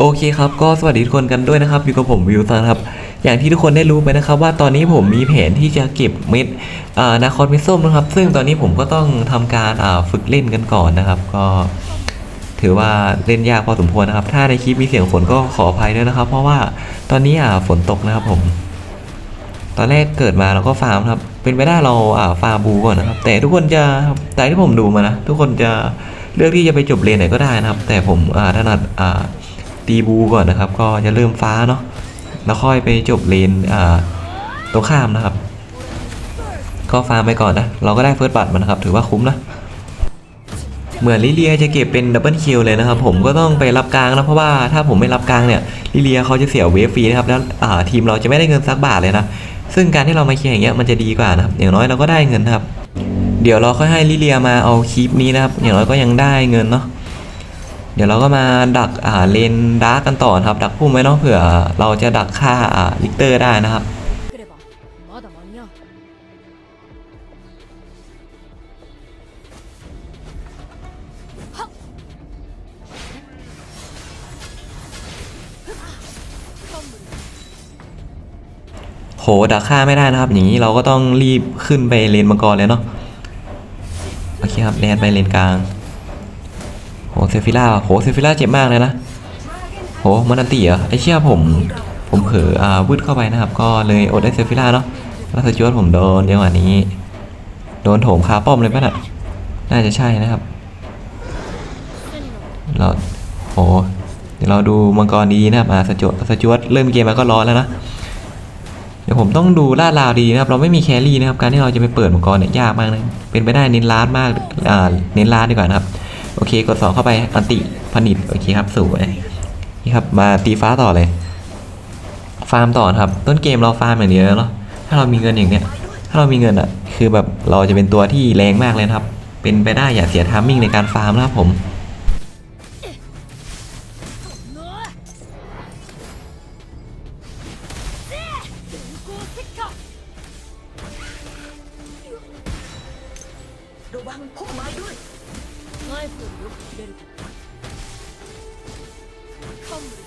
โอเคครับก็สวัสดีทุกคนกันด้วยนะครับ อยู่กับผมวิวซันครับ อย่างที่ทุกคนได้รู้ไปนะครับ ว่าตอนนี้ผมมีแผนที่จะเก็บเม็ดอ่านาคอนเม็ดส้มนะครับ ซึ่งตอนนี้ผมก็ต้องทำการฝึกเล่นกันก่อนนะครับ ก็ ถือว่าเล่นยากพอสมควรนะครับ ถ้าในคลิปมีเสียงฝนก็ขออภัยด้วยนะครับ เพราะว่าตอนนี้ฝนตกนะครับผม ตอนแรกเกิดมาเราก็ฟาร์มครับ เป็นไปได้เราฟาร์มบูก่อนนะครับ แต่ทุกคนจะแต่ที่ผมดูมานะทุกคนจะเลือกที่จะไปจบเลนไหนก็ได้นะครับ แต่ผมถนัดอ่า ตีบูก่อนนะครับ ก็จะเริ่มฟ้าเนาะแล้วค่อยไปจบเลนตรงข้ามนะครับ ก็ฟาร์มไปก่อนนะ เราก็ได้เฟิร์สบัตรมานะครับ ถือว่าคุ้มนะ เหมือนลิเลียจะเก็บเป็นดับเบิลคิวเลยนะครับ ผมก็ต้องไปรับกลางนะ เพราะว่าถ้าผมไม่รับกลางเนี่ยลิเลียเขาจะเสียเวฟฟรีนะครับแล้วทีมเราจะไม่ได้เงินสักบาทเลยนะ ซึ่งการที่เรามาเคลียร์อย่างเงี้ยมันจะดีกว่านะครับ อย่างน้อยเราก็ได้เงินนะครับ เดี๋ยวเราค่อยให้ลิเลียมาเอาคลิปนี้นะครับ อย่างน้อยก็ยังได้เงินเนาะ เดี๋ยวเราก็มาดักเลนดาร์กกันต่อนะครับ ดักพุ่มไว้เนาะเผื่อเราจะดักฆ่าลิกเตอร์ได้นะครับโหดักฆ่าไม่ได้นะครับ อย่างนี้เราก็ต้องรีบขึ้นไปเลนมังกรเลยเนาะโอเคครับเดนไปเลนกลาง โหเซฟิล่าโหเซฟิล่าเจ็บมากเลยนะโหมันอันตีเหรอไอเชี่ยผม ผมเผลออ่าวืดเข้าไปนะครับ ก็เลยอดได้เซฟิล่าเนาะแล้วสจวตผมโดนจังหวะนี้ โดนโถมคาป้อมเลยป่ะน่ะน่าจะใช่นะครับ เราโหเดี๋ยวเราดูมังกรดีนะครับอ่าสจวตสจวตเริ่มเกมมาก็ร้อนแล้วนะเดี๋ยวผมต้องดูลาดราวดีนะครับ เราไม่มีแครี่นะครับ การที่เราจะไปเปิดมังกรเนี่ยยากมากนะเป็นไปได้เน้นลาดมากอ่าเน้นลาดดีกว่านะครับ โอเคกดสองเข้าไปอันติผนิตโอเคครับสวยนี่ครับมาตีฟ้าต่อเลย ฟาร์มต่อครับ ต้นเกมเราฟาร์มอย่างเดียวเนาะถ้าเรามีเงินอย่างเนี้ย ถ้าเรามีเงินอะ คือแบบเราจะเป็นตัวที่แรงมากเลยครับ เป็นไปได้อย่าเสียทามมิ่งในการฟาร์มนะครับผม ナイフよりよく切れるけどカンブル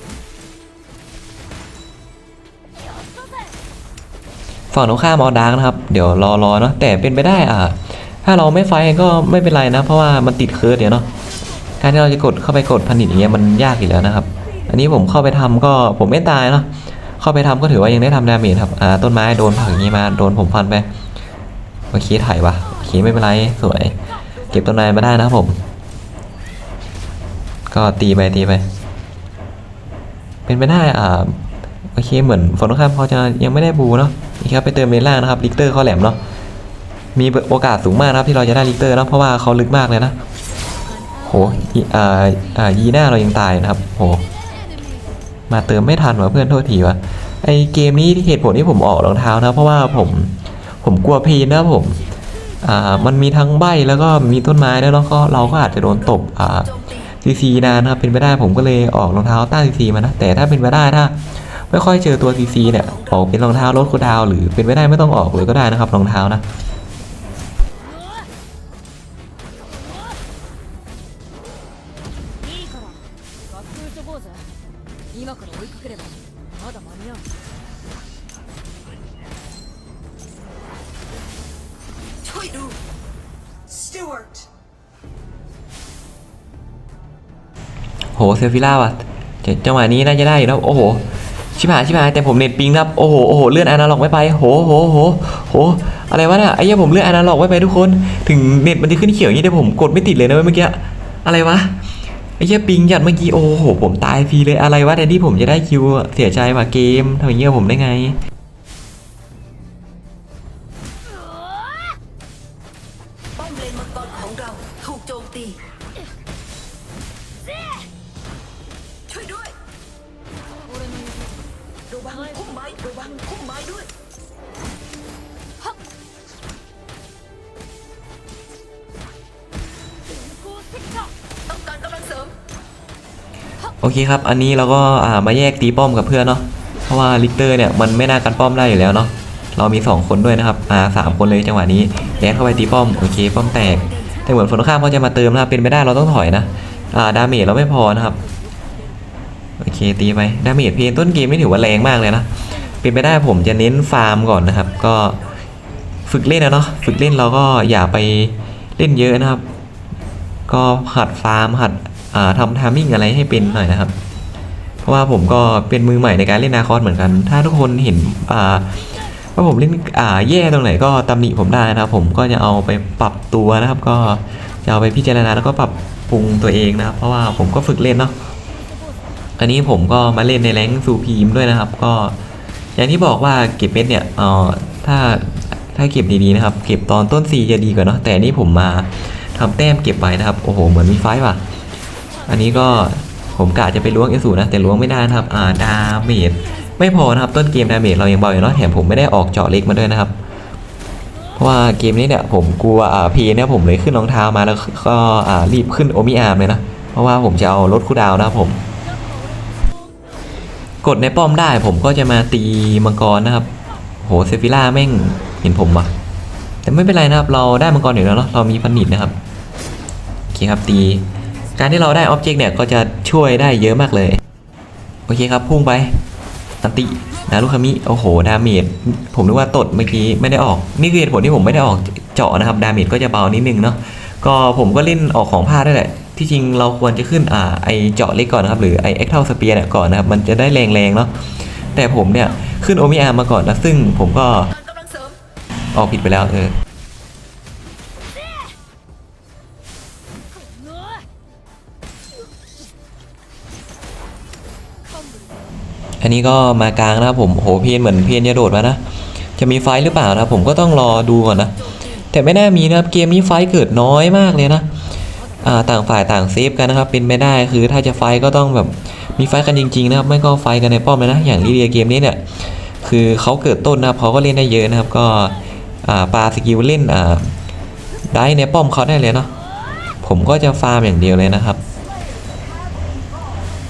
やったぜ ฝั่งตรงข้ามเอาดาร์กนะครับ เดี๋ยวรอรอเนาะแต่เป็นไปได้อ่ะ ถ้าเราไม่ไฟท์ก็ไม่เป็นไรนะ เพราะว่ามันติดเคิร์ดเดี๋ยวเนาะการที่เราจะกดเข้าไปกดผนิตอย่างเงี้ยมันยากอยู่แล้วนะครับ อันนี้ผมเข้าไปทำก็ผมไม่ตายเนาะเข้าไปทำก็ถือว่ายังได้ทำดาเมจครับอ่าต้นไม้โดนผลักอย่างงี้มาโดนผมฟันไปโอเคถ่ายวะโอเคไม่เป็นไรสวย เก็บต้นไม้มาได้นะครับผม ก็ตีไปตีไป เป็นไปได้อ่าโอเคเหมือนฝั่งตรงข้ามเขาจะยังไม่ได้บูเนาะนี่ครับไปเติมเลนล่างนะครับลิกเตอร์เขาแหลมเนาะมีโอกาสสูงมากนะครับที่เราจะได้ลิกเตอร์เนาะเพราะว่าเขาลึกมากเลยนะโหอ่าอ่ายีหน้าเรายังตายนะครับโหมาเติมไม่ทันวะเพื่อนโทษทีวะไอเกมนี้ที่เหตุผลที่ผมออกรองเท้านะเพราะว่าผมผมกลัวพลนนะผมอ่ามันมีทั้งใบแล้วก็มีต้นไม้ด้วยเนาะก็เราก็อาจจะโดนตบอ่า ซีซีนานครับเป็นไปได้ผมก็เลยออกรองเท้าต้านซีซีมานะแต่ถ้าเป็นไปได้ถ้า ไม่ค่อยเจอตัวซีซีเนี่ยออกเป็นรองเท้าลดคูดาวหรือเป็นไปได้ไม่ต้องออกเลยก็ได้นะครับรองเท้านะ Stewart! โหเซฟิล่าว่ะเจจังหวะนี้น่าจะได้อยู่แล้วโอ้โหชิบหายชิบหายแต่ผมเน็ตปิงครับโอ้โหโอ้โหเลื่อนอนาล็อกไม่ไปโหโหโหโหอะไรวะเนี่ยไอ้เหี้ยผมเลื่อนอนาล็อกไม่ไปทุกคน ถึงเน็ตมันจะขึ้นเขียวอย่างนี้แต่ผมกดไม่ติดเลยนะเมื่อกี้อะไรวะไอ้เหี้ยปิงยัดเมื่อกี้โอ้โหผมตายฟรีเลยอะไรวะแทนที่ผมจะได้คิวเสียใจว่ะเกมทำอย่างเงี้ยผมได้ไง โอเคครับ อันนี้เราก็ามาแยกตีป้อมกับเพื่อนเนาะ เพราะว่าลิกเตอร์เนี่ยมันไม่น่ากันป้อมได้อยู่แล้วเนาะ เรามี 2 คนด้วยนะครับ อ่าสามคนเลยจังหวะนี้แดนเข้าไปตีป้อม โอเค ป้อมแตก แต่เหมือนฝั่งตรงข้ามเขาจะมาเติมนะครับ เป็นไม่ได้เราต้องถอยนะ อ่า ดาเมจเราไม่พอนะครับ โอเค ตีไป ดาเมจเพนต้นเกมไม่ถือว่าแรงมากเลยนะ เป็นไปได้ผมจะเน้นฟาร์มก่อนนะครับ ก็ฝึกเล่นนะเนาะ ฝึกเล่นเราก็อย่าไปเล่นเยอะนะครับ ก็หัดฟาร์มหัด ทำทามมิ่งอะไรให้เป็นหน่อยนะครับ เพราะว่าผมก็เป็นมือใหม่ในการเล่นนาคอสเหมือนกัน ถ้าทุกคนเห็นว่าผมเล่นแย่ตรงไหนก็ตำหนิผมได้นะครับ ผมก็จะเอาไปปรับตัวนะครับ ก็จะเอาไปพิจารณาแล้วก็ปรับปรุงตัวเองนะครับ เพราะว่าผมก็ฝึกเล่นเนาะอันนี้ผมก็มาเล่นในแรงค์ซูพีมด้วยนะครับ ก็อย่างที่บอกว่าเก็บเม็ดเนี่ยเออถ้าถ้าเก็บดีๆนะครับ เก็บตอนต้นซีจะดีกว่าเนาะแต่นี่ผมมาทำแต้มเก็บไว้นะครับ โอ้โห เหมือนมีไฟว่ะ อันนี้ก็ผมกะจะไปล้วงเอสูนะแต่ล้วงไม่ได้นะครับอ่าดาเมจไม่พอนะครับต้นเกมดาเมจเรายังเบาอยู่เนาะแถมผมไม่ได้ออกเจาะเล็กมาด้วยนะครับ เพราะว่าเกมนี้เนี่ยผมกลัวอ่าพีเนี่ยผมเลยขึ้นรองเท้ามาแล้วก็อ่ารีบขึ้นโอมิอาร์มเลยนะเพราะว่าผมจะเอารถคูลดาวน์นะครับผม กดในป้อมได้ผมก็จะมาตีมังกรนะครับ โหเซฟิล่าแม่งเห็นผมปะแต่ไม่เป็นไรนะครับ เราได้มังกรอยู่แล้วเนาะเรามีพันนิดนะครับโอเคครับตี การที่เราได้ออบเจกต์เนี่ยก็จะช่วยได้เยอะมากเลย โอเคครับพุ่งไปอันตินารุคามิโอ้โหดาเมจผมนึกว่าตดเมื่อกี้ไม่ได้ออก นี่คือเหตุผลที่ผมไม่ได้ออกเจาะนะครับดาเมจก็จะเบานิดนึงเนาะก็ผมก็เล่นออกของพลาได้แหละที่จริงเราควรจะขึ้นอ่าไอเจาะเล็กก่อนนะครับหรือไอเอ็กเทลสเปียร์เนี่ยก่อนนะครับมันจะได้แรงๆเนาะแต่ผมเนี่ยขึ้นโอมิอาร์มาก่อนนะซึ่งผมก็ออกผิดไปแล้วเออ นนี้ก็มากลางนะครับผมโหเพียนเหมือนเพียนจะโดดมานะ จะมีไฟหรือเปล่านะผมก็ต้องรอดูก่อนนะ แต่ไม่น่ามีนะครับเกมนี้ไฟเกิดน้อยมากเลยนะต่างฝ่ายต่างเซฟกันนะครับเป็นไม่ได้คือถ้าจะไฟก็ต้องแบบมีไฟกันจริงๆนะครับไม่ก็ไฟกันในป้อมเลยนะอย่างลีเดียเกมนี้เนี่ยคือเขาเกิดต้นนะครับเขาก็เล่นได้เยอะนะครับก็อ่าสกิลเล่นได้ในป้อมเขาได้เลยเนาะผมก็จะฟาร์มอย่างเดียวเลยนะครับ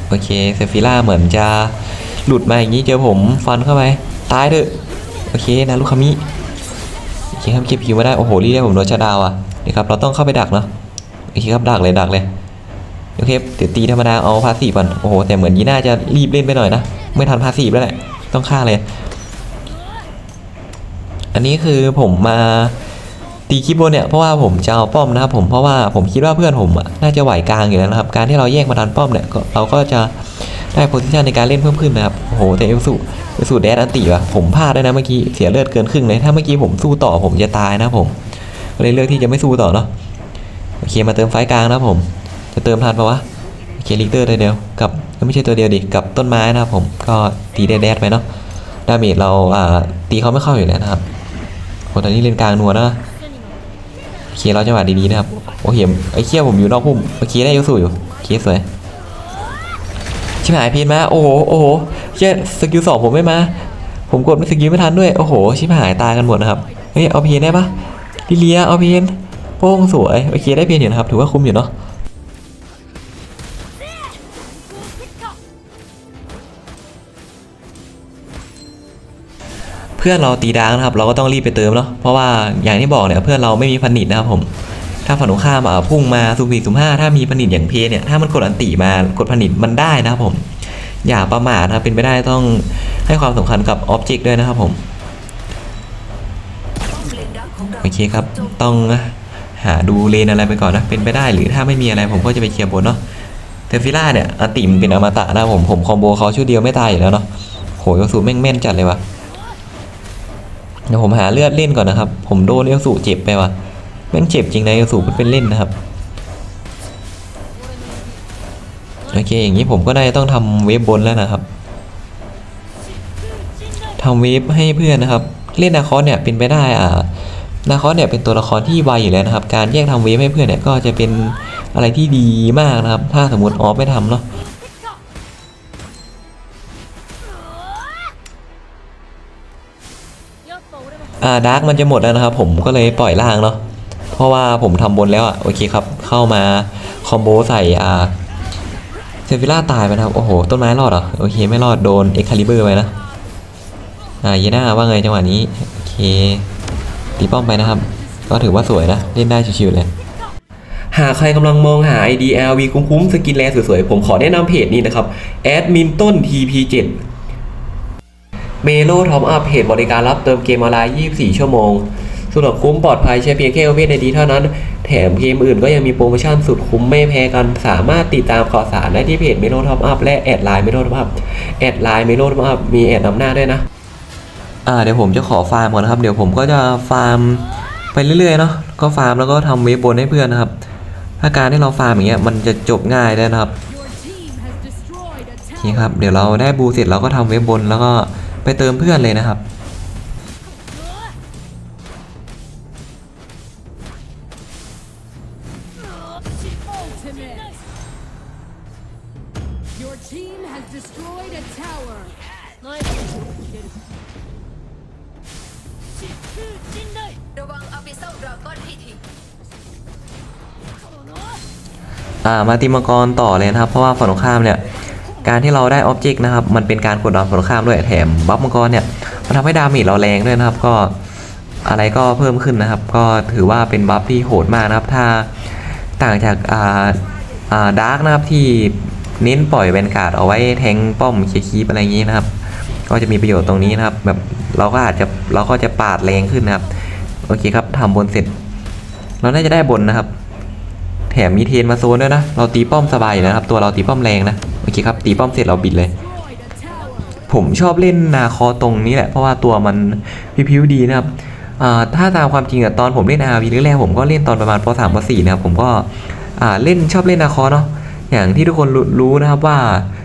โอเคเซฟิล่าเหมือนจะ หลุดมาอย่างนี้เจอผมฟันเข้าไปตายเถอะโอเคนารุคามิโอเคครับเก็บคิวมาได้โอ้โหรีได้ผมโดนชาดาวอะนี่ครับเราต้องเข้าไปดักเนาะโอเคครับดักเลยดักเลยโอเคเดี๋ยวตีธรรมดาเอาพาสีก่อนโอ้โหแต่เหมือนยีน่าจะรีบเล่นไปหน่อยนะไม่ทันพาสีแล้วแหละต้องฆ่าเลย อันนี้คือผมมาตีคลิปบนเนี่ยเพราะว่าผมจะเอาป้อมนะครับผมเพราะว่าผมคิดว่าเพื่อนผมอะน่าจะไหวกลางอยู่แล้วนะครับ การที่เราแยกมาดันป้อมเนี่ยเราก็จะ ได้โพซิชันในการเล่นเพิ่มขึ้นนะครับโอ้โหแต่เอลสูเอลสูแดดอันติวะผมพลาดด้วยนะเมื่อกี้เสียเลือดเกินครึ่งเลยถ้าเมื่อกี้ผมสู้ต่อผมจะตายนะผมเลยเลือกที่จะไม่สู้ต่อเนาะโอเคมาเติมไฟกลางนะผม จะเติมทันปะวะโอเคลิกเตอร์ตัวเดียวกับไม่ใช่ตัวเดียวดิกับต้นไม้นะครับผมก็ตีแดดๆไปเนาะดาเมจเราอ่าตีเขาไม่เข้าอยู่แล้วนะครับโหตอนนี้เล่นกลางนัวนะเคลียเราจังหวะดีๆนะครับโอ้เหี้ยไอ้เคี้ยผมอยู่นอกพุ่มเมื่อกี้ได้ยกสู้อยู่เคสวย ชิบหายพีนมาโอ้โหโอ้โหเชี่ยสกิลสองผมไม่มา ผมกดไม่สกิลไม่ทันด้วยโอ้โหชิบหายตายกันหมดนะครับเฮ้ยเอาพีนได้ปะลิเลียเอาพีนโป้งสวยโอเคได้พีนอยู่นะครับถือว่าคุ้มอยู่เนาะเพื่อนเราตีดางนะครับ เราก็ต้องรีบไปเติมเนาะเพราะว่าอย่างที่บอกเนี่ยเพื่อนเราไม่มีพันนิดนะครับผม ถ้าฝั่งตรงข้ามพุ่งมาสุ่มสี่สุ่มห้าถ้ามีพันนิดอย่างเพเนี่ยถ้ามันกดอันติมากดพันนิดมันได้นะครับผม อย่าประมาทนะเป็นไปได้ต้องให้ความสำคัญกับออบเจกต์ด้วยนะครับผมป้อมเลนดักของเราโอเคครับต้องหาดูเลนอะไรไปก่อนนะเป็นไปได้หรือถ้าไม่มีอะไรผมก็จะไปเคลียร์บนเนาะแต่ฟิล่าเนี่ยอติมเป็นอมตะนะผมผมคอมโบเขาชุดเดียวไม่ตายอยู่แล้วเนาะโหยสูแม่งแม่นจัดเลยวะเดี๋ยวผมหาเลือดเล่นก่อนนะครับ ผมโดนเอลสูเจ็บไปว่ะ แม่งเจ็บจริงนะกระสุนมันเป็นเล่นนะครับ โอเค อย่างนี้ผมก็ได้ต้องทำเวฟบนแล้วนะครับทำเวฟให้เพื่อนนะครับ เล่นนาคอสเนี่ยเป็นไปได้อ่านาคอสเนี่ยเป็นตัวละครที่ไวอยู่แล้วนะครับ การแยกทำเวฟให้เพื่อนเนี่ยก็จะเป็นอะไรที่ดีมากนะครับ ถ้าสมมติออฟไม่ทำเนาะอ่าดาร์กมันจะหมดแล้วนะครับ ผมก็เลยปล่อยล่างเนาะ เพราะว่าผมทำบนแล้วอะโอเคครับ เข้ามาคอมโบใส่อ่าเซฟิล่าตายไปนะครับ โอ้โห ต้นไม้รอดเหรอ โอเค ไม่รอดโดนเอ็กคาลิเบอร์ไปนะ อ่าเยน่าว่าไงจังหวะนี้ โอเค ตีป้อมไปนะครับ ก็ถือว่าสวยนะ เล่นได้ชิวๆเลยหากใครกำลังมองหา IDLV คุ้มๆ สกินแรสวยๆ ผมขอแนะนำเพจนี้นะครับแอดมินต้น TP7 เมโลท็อปอัพเพจบริการรับเติมเกมออนไลน์ 24 ชั่วโมง สะดวกคุ้มปลอดภัยใช้เพียงแค่เพนไอดีเท่านั้น แถมเกมอื่นก็ยังมีโปรโมชั่นสุดคุ้มไม่แพ้กัน สามารถติดตามข่าวสารได้ที่เพจเมโลท็อปอัพและแอดไลน์เมโลท็อปอัพแอดไลน์เมโลท็อปอัพมีแอดนำหน้าด้วยนะอ่าเดี๋ยวผมจะขอฟาร์มก่อนนะครับเดี๋ยวผมก็จะฟาร์มไปเรื่อยๆเนาะก็ฟาร์มแล้วก็ทำเวฟบนให้เพื่อนนะครับถ้าการที่เราฟาร์มอย่างเงี้ยมันจะจบง่ายได้นะครับ Your team has destroyed a โอเคครับเดี๋ยวเราได้บูเสร็จเราก็ทำเวฟบนแล้วก็ไปเติมเพื่อนเลยนะครับ มาตีมังกรต่อเลยนะครับ เพราะว่าฝั่งตรงข้ามเนี่ยการที่เราได้ออบเจกต์นะครับมันเป็นการกดดันฝั่งตรงข้ามด้วยแถมบัฟมังกรเนี่ยมันทำให้ดาเมจเราแรงด้วยนะครับ ก็อะไรก็เพิ่มขึ้นนะครับ ก็ถือว่าเป็นบัฟที่โหดมากนะครับ ถ้าต่างจากอ่าอ่าดาร์กนะครับที่เน้นปล่อยแวนการ์ดเอาไว้แทงป้อมเคียคีปอะไรอย่างนี้นะครับ ก็จะมีประโยชน์ตรงนี้นะครับ แบบเราก็อาจจะเราก็จะปาดแรงขึ้นนะครับ โอเคครับทำบนเสร็จ เราน่าจะได้บนนะครับ แถมมีเทนมาโซนด้วยนะ เราตีป้อมสบายอยู่นะครับ ตัวเราตีป้อมแรงนะ โอเคครับ ตีป้อมเสร็จเราบิดเลย ผมชอบเล่นนาคอตรงนี้แหละ เพราะว่าตัวมันพิวๆดีนะครับถ้าตามความจริงอะตอนผมเล่น RV แรกๆผมก็เล่นตอนประมาณป .3 ป .4 นะครับ ผมก็เล่นชอบเล่นนาคอเนาะ อย่างที่ทุกคนรู้รู้นะครับว่า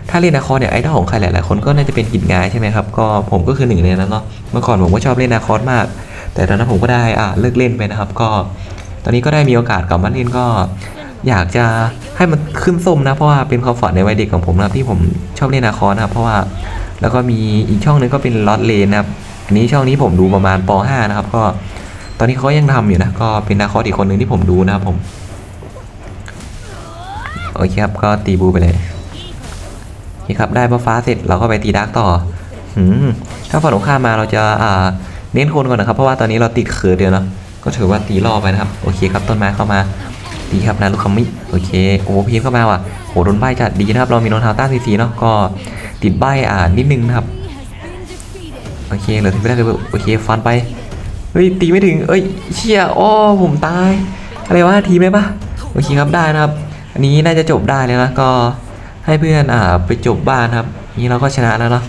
ถ้าเล่นนาคอเนี่ยไอดอลของใครหลายๆคนก็น่าจะเป็นกินงายใช่ไหมครับ ก็ผมก็คือหนึ่งในนั้นเนาะ เมื่อก่อนผมก็ชอบเล่นนาคอมาก แต่ตอนนั้นผมก็ได้อ่าเลิกเล่นไปนะครับ ก็ ตอนนี้ก็ได้มีโอกาสกลับมาเล่นก็อยากจะให้มันขึ้นส้มนะ เพราะว่าเป็นความฝันในวัยเด็กของผมนะครับที่ผมชอบเล่นนาคอนนะครับเพราะว่าแล้วก็มีอีกช่องหนึงก็เป็นลอตเลนนะครับอันนี้ช่องนี้ผมดูประมาณป .5 นะครับ ก็ตอนนี้เขายังทำอยู่นะก็เป็นนาคออีกคนหนึ่งที่ผมดูนะครับผมโอเคครับก็ตีบูไปเลยโอเคครับได้บัฟฟ้าเสร็จเราก็ไปตีดาร์กต่อหืมถ้าฝั่งตรงข้ามมาเราจะอ่าเน้นคนก่อนนะครับ เพราะว่าตอนนี้เราติดเขือเดียวเนาะ ก็ถือว่าตีล่อไปนะครับ โอเคครับต้นไม้เข้ามาดีครับนารุคามิโอเคโอ้พีเข้ามาว่ะโหโดนใบจัดดีนะครับ เรามีรองเท้าต้านซีซีเนาะก็ติดใบอ่านิดนึงนะครับโอเคเหลือที่ไม่ได้เลยโอเคฟันไปเฮ้ยตีไม่ถึงเอ้ยเชี่ยอ้อผมตายอะไรวะทีมได้ปะโอเคครับได้นะครับ อันนี้น่าจะจบได้เลยนะก็ให้เพื่อนอ่าไปจบบ้านครับ นี้เราก็ชนะแล้วเนาะ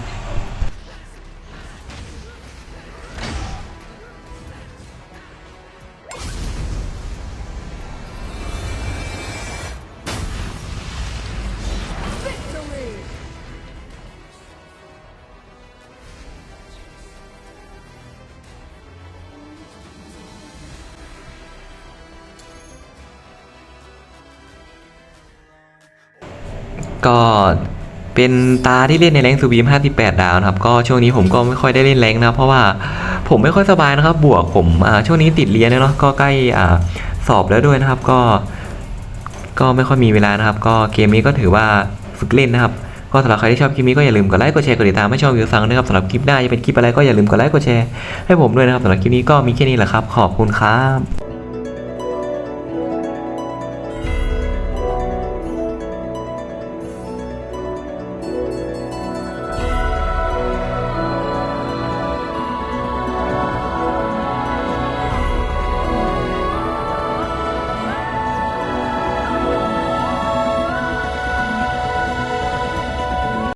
ก็เป็นตาที่เล่นในแรงซูบีม58 ดาวนะครับ ก็ช่วงนี้ผมก็ไม่ค่อยได้เล่นแรงนะ เพราะว่าผมไม่ค่อยสบายนะครับ บวกผมช่วงนี้ติดเรียนเนาะก็ใกล้สอบแล้วด้วยนะครับ ก็ ก็ไม่ค่อยมีเวลานะครับ ก็เกมนี้ก็ถือว่าฝึกเล่นนะครับ ก็สำหรับใครที่ชอบคลิปนี้ก็อย่าลืมกดไลค์กดแชร์กดติดตามให้ช่องวิวฟังด้วยครับสำหรับคลิปหน้าจะเป็นคลิปอะไรก็อย่าลืมกดไลค์กดแชร์ให้ผมด้วยนะครับสำหรับคลิปนี้ก็มีแค่นี้แหละครับ ขอบคุณครับ